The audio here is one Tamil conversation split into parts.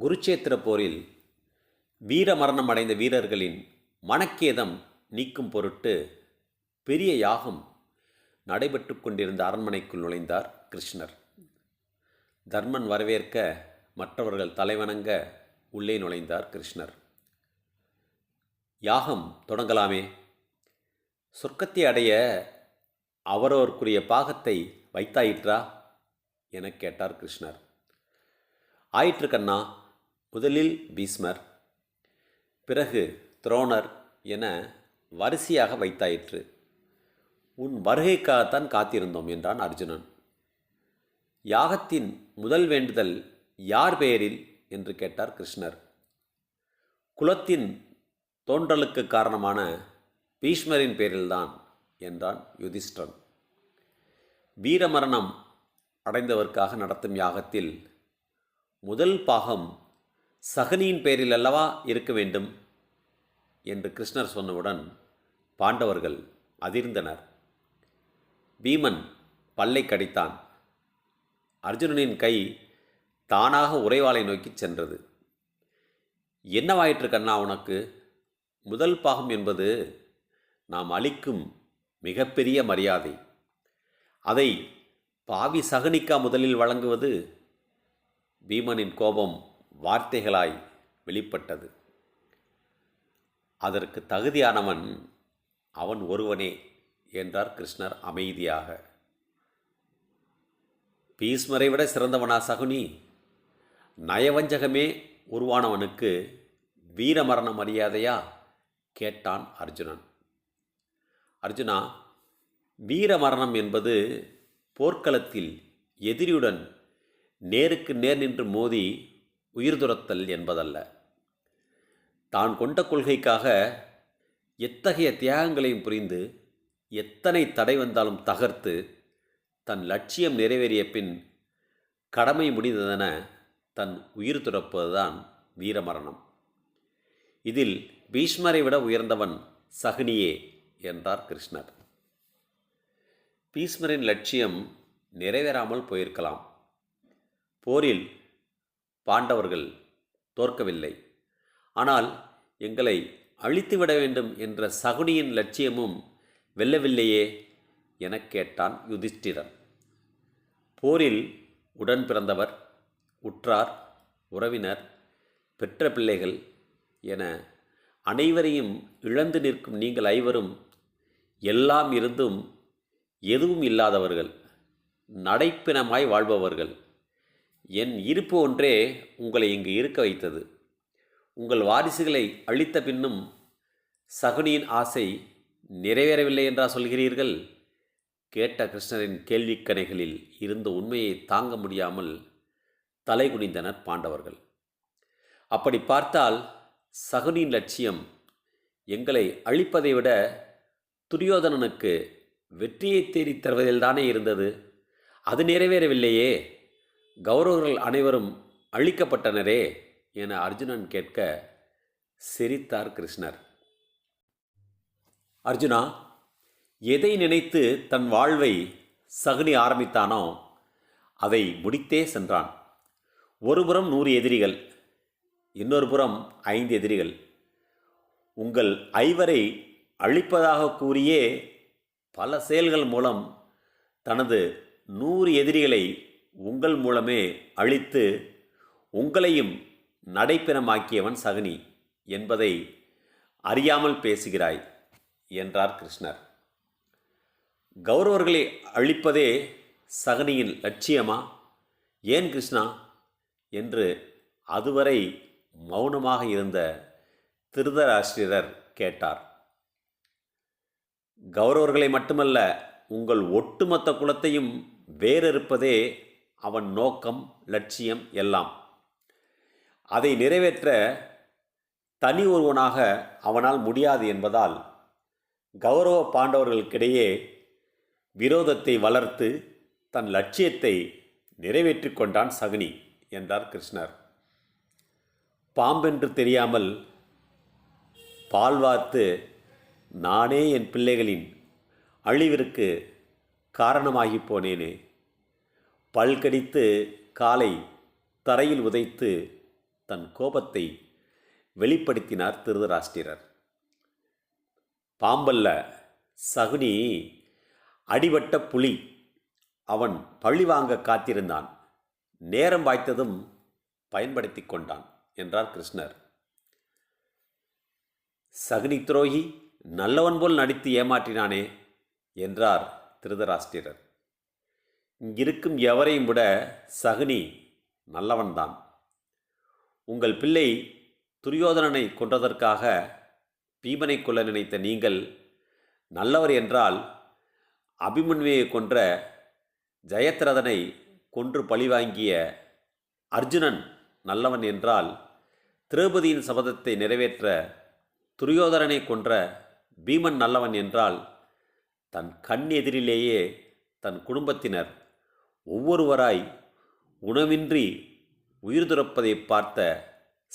குருச்சேத்திர போரில் வீரமரணம் அடைந்த வீரர்களின் மனக்கேதம் நீக்கும் பொருட்டு பெரிய யாகம் நடைபெற்று கொண்டிருந்த அரண்மனைக்குள் நுழைந்தார் கிருஷ்ணர். தர்மன் வரவேற்க மற்றவர்கள் தலைவணங்க உள்ளே நுழைந்தார் கிருஷ்ணர். யாகம் தொடங்கலாமே. சொர்க்கத்தை அடைய அவரவருக்குரிய பாகத்தை வைத்தாயிற்றா? எனக் கேட்டார் கிருஷ்ணர். ஆயிற்று கண்ணா முதலில் பீஸ்மர் பிறகு துரோணர் என வரிசையாக வைத்தாயிற்று. உன் வருகைக்காகத்தான் காத்திருந்தோம் என்றான் அர்ஜுனன். யாகத்தின் முதல் வேண்டுதல் யார் பெயரில்? என்று கேட்டார் கிருஷ்ணர். குலத்தின் தோன்றலுக்கு காரணமான பீஷ்மரின் பேரில்தான் என்றான் யுதிஷ்டன் வீரமரணம் அடைந்தவர்க்காக நடத்தும் யாகத்தில் முதல் பாகம் சகனியின் பேரில் அல்லவா இருக்க வேண்டும்? என்று கிருஷ்ணர் சொன்னவுடன் பாண்டவர்கள் அதிர்ந்தனர். பீமன் பல்லை கடித்தான். அர்ஜுனனின் கை தானாக உறைவாளை நோக்கிச் சென்றது. என்னவாயிற்று கண்ணா உனக்கு? முதல் பாகம் என்பது நாம் அளிக்கும் மிகப்பெரிய மரியாதை. அதை பாவி சகனிக்கா முதலில் வழங்குவது? பீமனின் கோபம் வார்த்தைகளாய் வெளிப்பட்டது. அதற்கு தகுதியானவன் அவன் ஒருவனே என்றார் கிருஷ்ணர் அமைதியாக. பீஸ்மரை விட சிறந்தவனா சகுனி? நயவஞ்சகமே உருவானவனுக்கு வீரமரண மரியாதையா கேட்டான் அர்ஜுனன். அர்ஜுனா வீரமரணம் என்பது போர்க்களத்தில் எதிரியுடன் நேருக்கு நேர் நின்று மோதி உயிர் துரத்தல் என்பதல்ல. தான் கொண்ட கொள்கைக்காக எத்தகைய தியாகங்களையும் புரிந்து எத்தனை தடை வந்தாலும் தகர்த்து தன் லட்சியம் நிறைவேறிய பின் கடமை முடிந்ததென தன் உயிர் துறப்பதுதான் வீரமரணம். இதில் பீஷ்மரை விட உயர்ந்தவன் சகுனியே என்றார் கிருஷ்ணர். பீஷ்மரின் லட்சியம் நிறைவேறாமல் போயிருக்கலாம். போரில் பாண்டவர்கள் தோற்கவில்லை. ஆனால் எங்களை அழித்துவிட வேண்டும் என்ற சகுனியின் லட்சியமும் வெல்லவில்லையே எனக் கேட்டான் யுதிஷ்டிரன். போரில் உடன் பிறந்தவர் உற்றார் உறவினர் பெற்ற பிள்ளைகள் என அனைவரையும் இழந்து நிற்கும் நீங்கள் ஐவரும் எல்லாம் இருந்தும் எதுவும் இல்லாதவர்கள் நடைப்பினமாய் வாழ்பவர்கள். என் இருப்பு ஒன்றே உங்களை இங்கு இருக்க வைத்தது. உங்கள் வாரிசுகளை அழித்த பின்னும் சகுனியின் ஆசை நிறைவேறவில்லை என்றா சொல்கிறீர்கள்? கேட்ட கிருஷ்ணரின் கேள்விக்கணைகளில் இருந்த உண்மையை தாங்க முடியாமல் தலை குனிந்தனர் பாண்டவர்கள். அப்படி பார்த்தால் சகுனியின் லட்சியம் எங்களை அழிப்பதை விட துரியோதனனுக்கு வெற்றியை தேடித் தருவதில்தானே இருந்தது? அது நிறைவேறவில்லையே. கௌரவர்கள் அனைவரும் அழிக்கப்பட்டனரே என அர்ஜுனன் கேட்க சிரித்தார் கிருஷ்ணர். அர்ஜுனா எதை நினைத்து தன் வாழ்வை சகுனி ஆரம்பித்தானோ அதை முடித்தே சென்றான். ஒருபுறம் நூறு எதிரிகள் இன்னொரு புறம் ஐந்து எதிரிகள். உங்கள் ஐவரை அழிப்பதாக கூறியே பல செயல்கள் மூலம் தனது நூறு எதிரிகளை உங்கள் மூலமே அழித்து உங்களையும் நடைப்பினமாக்கியவன் சகுனி என்பதை அறியாமல் பேசுகிறாய் என்றார் கிருஷ்ணர். கௌரவர்களை அழிப்பதே சகனியின் லட்சியமா? ஏன் கிருஷ்ணா? என்று அதுவரை மௌனமாக இருந்த திருதராஷ்டிரர் கேட்டார். கௌரவர்களை மட்டுமல்ல உங்கள் ஒட்டுமொத்த குலத்தையும் வேறறுப்பதே அவன் நோக்கம் லட்சியம் எல்லாம். அதை நிறைவேற்ற தனி ஒருவனாக அவனால் முடியாது என்பதால் கௌரவ பாண்டவர்களுக்கிடையே விரோதத்தை வளர்த்து தன் லட்சியத்தை நிறைவேற்றி கொண்டான் சகுனி என்றார் கிருஷ்ணர். பாம்பென்று தெரியாமல் பால் வார்த்து நானே என் பிள்ளைகளின் அழிவிற்கு காரணமாகி போனேனே பல்கடித்து காலை தரையில் உதைத்து தன் கோபத்தை வெளிப்படுத்தினார் திருதராஷ்டிரர். பாம்பல்ல சகுனி அடிபட்ட புலி அவன் பழி வாங்க காத்திருந்தான். நேரம் வாய்த்ததும் பயன்படுத்தி கொண்டான் என்றார் கிருஷ்ணர். சகுனி துரோகி நல்லவன் போல் நடித்து ஏமாற்றினானே என்றார் திருதராஷ்டிரர். இங்கிருக்கும் எவரையும் விட சகுனி நல்லவன்தான். உங்கள் பிள்ளை துரியோதனனை கொன்றதற்காக பீமனை கொல்ல நினைத்த நீங்கள் நல்லவர் என்றால் அபிமன்வியை கொன்ற ஜெயத்ரதனை கொன்று பழிவாங்கிய அர்ஜுனன் நல்லவன் என்றால் திரௌபதியின் சபதத்தை நிறைவேற்ற துரியோதரனை கொன்ற பீமன் நல்லவன் என்றால் தன் கண் எதிரிலேயே தன் குடும்பத்தினர் ஒவ்வொருவராய் உணவின்றி உயிர் துறப்பதை பார்த்த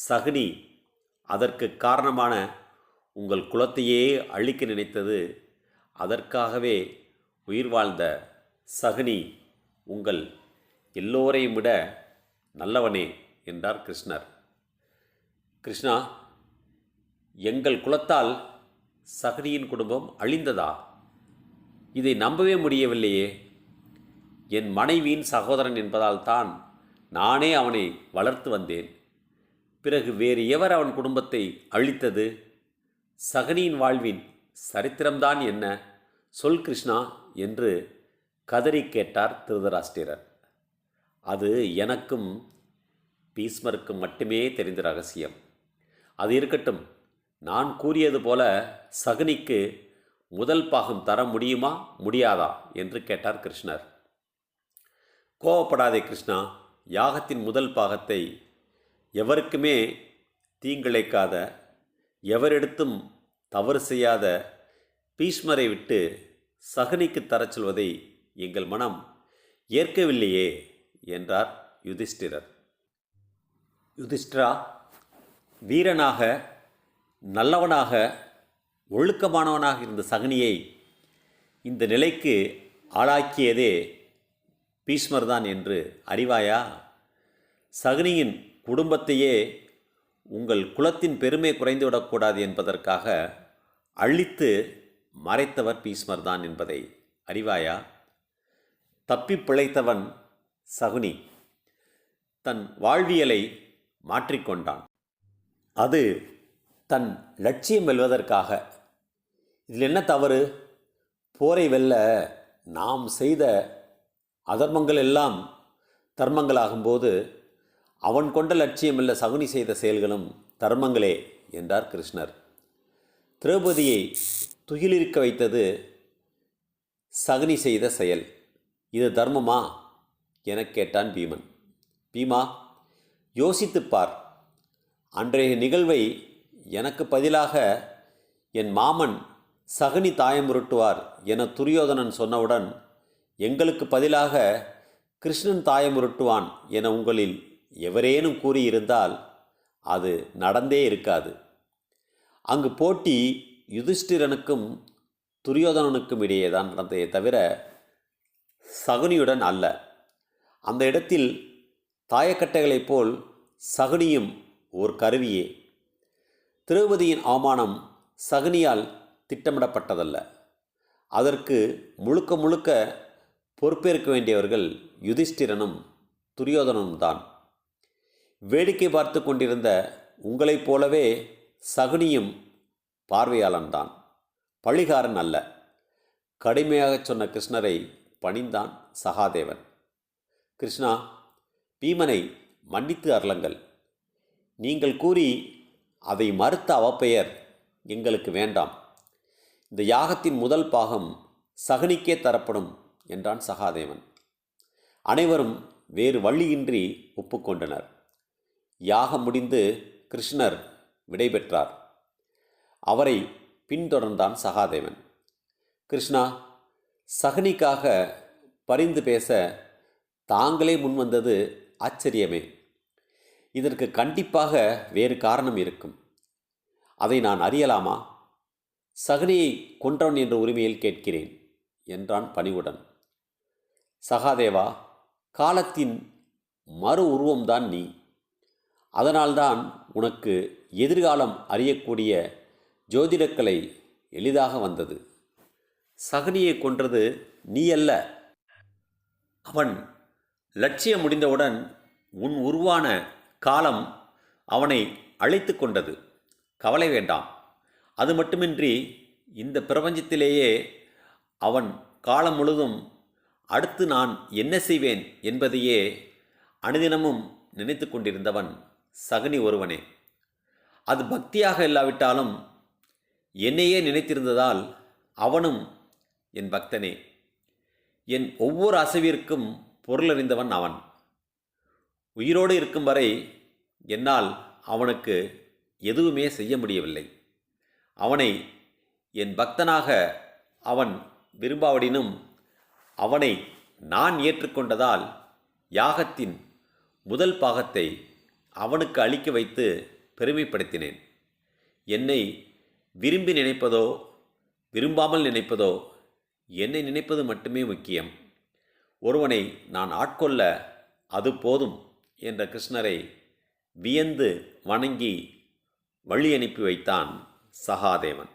சகுனி அதற்கு காரணமான உங்கள் குலத்தையே அழிக்க நினைத்தது. அதற்காகவே உயிர் வாழ்ந்த சகுனி உங்கள் எல்லோரையும் விட நல்லவனே என்றார் கிருஷ்ணர். கிருஷ்ணா எங்கள் குலத்தால் சகுனியின் குடும்பம் அழிந்ததா? இதை நம்பவே முடியவில்லையே. என் மனைவியின் சகோதரன் என்பதால் தான் நானே அவனை வளர்த்து வந்தேன். பிறகு வேறு எவர் அவன் குடும்பத்தை அழித்தது? சகனியின் வாழ்வின் சரித்திரம்தான் என்ன? சொல் கிருஷ்ணா என்று கதறி கேட்டார் திருதராஷ்டிரர். அது எனக்கும் பீஸ்மருக்கும் மட்டுமே தெரிந்த ரகசியம். அது இருக்கட்டும் நான் கூறியது போல சகுனிக்கு முதல் பாகம் தர முடியுமா? முடியாதா? என்று கேட்டார் கிருஷ்ணர். கோவப்படாதே கிருஷ்ணா. யாகத்தின் முதல் பாகத்தை எவருக்குமே தீங்கிழைக்காத எவரிடத்தும் தவறு செய்யாத பீஷ்மரை விட்டு சகுனிக்கு தரச் சொல்வதை எங்கள் மனம் ஏற்கவில்லையே என்றார் யுதிஷ்டிரர். யுதிஷ்டிரா வீரனாக நல்லவனாக ஒழுக்கமானவனாக இருந்த சகுனியை இந்த நிலைக்கு ஆளாக்கியதே பீஷ்மர்தான் என்று அறிவாயா? சகுனியின் குடும்பத்தையே உங்கள் குலத்தின் பெருமை குறைந்துவிடக்கூடாது என்பதற்காக அழித்து மறைத்தவர் பீஷ்மர்தான் என்பதை அறிவாயா? தப்பி பிழைத்தவன் சகுனி. தன் வாழ்வியலை மாற்றிக்கொண்டான். அது தன் லட்சியம் வெல்வதற்காக. இதில் என்ன தவறு? போரை வெல்ல நாம் செய்த அதர்மங்கள் எல்லாம் தர்மங்களாகும்போது அவன் கொண்ட லட்சியமில்ல சகுனி செய்த செயல்களும் தர்மங்களே என்றார் கிருஷ்ணர். திரௌபதியை துகிலிருக்க வைத்தது சகுனி செய்த செயல். இது தர்மமா? எனக் கேட்டான் பீமன். பீமா யோசித்துப் பார். அன்றைய நிகழ்வை எனக்கு பதிலாக என் மாமன் சகுனி தாயமுருட்டுவார் என துரியோதனன் சொன்னவுடன் எங்களுக்கு பதிலாக கிருஷ்ணன் தாயமுருட்டுவான் என உங்களில் எவரேனும் கூறியிருந்தால் அது நடந்தே இருக்காது. அங்கு போட்டி யுதிஷ்டிரனுக்கும் துரியோதனனுக்கும் இடையே தான் நடந்ததே தவிர சகுனியுடன் அல்ல. அந்த இடத்தில் தாயக்கட்டைகளைப் போல் சகுனியும் ஒரு கருவியே. திரௌபதியின் அவமானம் சகுனியால் திட்டமிடப்பட்டதல்ல. அதற்கு முழுக்க முழுக்க பொறுப்பேற்க வேண்டியவர்கள் யுதிஷ்டிரனும் துரியோதனனும்தான். வேடிக்கை பார்த்து கொண்டிருந்த உங்களைப் போலவே சகுனியும் பார்வையாளன்தான். பழிகாரன் அல்ல. கடுமையாகச் சொன்ன கிருஷ்ணரை பணிந்தான் சகாதேவன். கிருஷ்ணா பீமனை மன்னித்து அருளுங்கள். நீங்கள் கூறி அதை மறுத்த அவப்பெயர் எங்களுக்கு வேண்டாம். இந்த யாகத்தின் முதல் பாகம் சகுனிக்கே தரப்படும் என்றான் சகாதேவன். அனைவரும் வேறு வழியின்றி ஒப்புக்கொண்டனர். யாகம் முடிந்து கிருஷ்ணர் விடைபெற்றார். அவரை பின்தொடர்ந்தான் சகாதேவன். கிருஷ்ணா சகனிக்காக பரிந்து பேச தாங்களே முன்வந்தது ஆச்சரியமே. இதற்கு கண்டிப்பாக வேறு காரணம் இருக்கும். அதை நான் அறியலாமா? சகனியை கொன்றவன் என்ற உரிமையில் கேட்கிறேன் என்றான் பணிவுடன். சகாதேவா காலத்தின் மறு உருவம்தான் நீ. அதனால்தான் உனக்கு எதிர்காலம் அறியக்கூடிய ஜோதிடக்கலை எளிதாக வந்தது. சகனியை கொன்றது நீ அல்ல அவன் லட்சியம் முடிந்தவுடன் உன் உருவான காலம் அவனை அழைத்து கொண்டது. கவலை வேண்டாம். அது மட்டுமின்றி இந்த பிரபஞ்சத்திலேயே அவன் காலம் முழுதும் அடுத்து நான் என்ன செய்வேன் என்பதையே அனுதினமும் நினைத்து கொண்டிருந்தவன் சகுனி ஒருவனே. அது பக்தியாக இல்லாவிட்டாலும் என்னையே நினைத்திருந்ததால் அவனும் என் பக்தனே. என் ஒவ்வொரு அசைவிற்கும் பொருளறிந்தவன் அவன். உயிரோடு இருக்கும் வரை என்னால் அவனுக்கு எதுவுமே செய்ய முடியவில்லை. அவனை என் பக்தனாக அவன் விரும்பாவடினும் அவனை நான் ஏற்றுக்கொண்டதால் யாகத்தின் முதல் பாகத்தை அவனுக்கு அளிக்க வைத்து பெருமைப்படுத்தினேன். என்னை விரும்பி நினைப்பதோ விரும்பாமல் நினைப்பதோ என்னை நினைப்பது மட்டுமே முக்கியம். ஒருவனை நான் ஆட்கொள்ள அது போதும் என்ற கிருஷ்ணரை வியந்து வணங்கி வழி அனுப்பி வைத்தான் சகாதேவன்.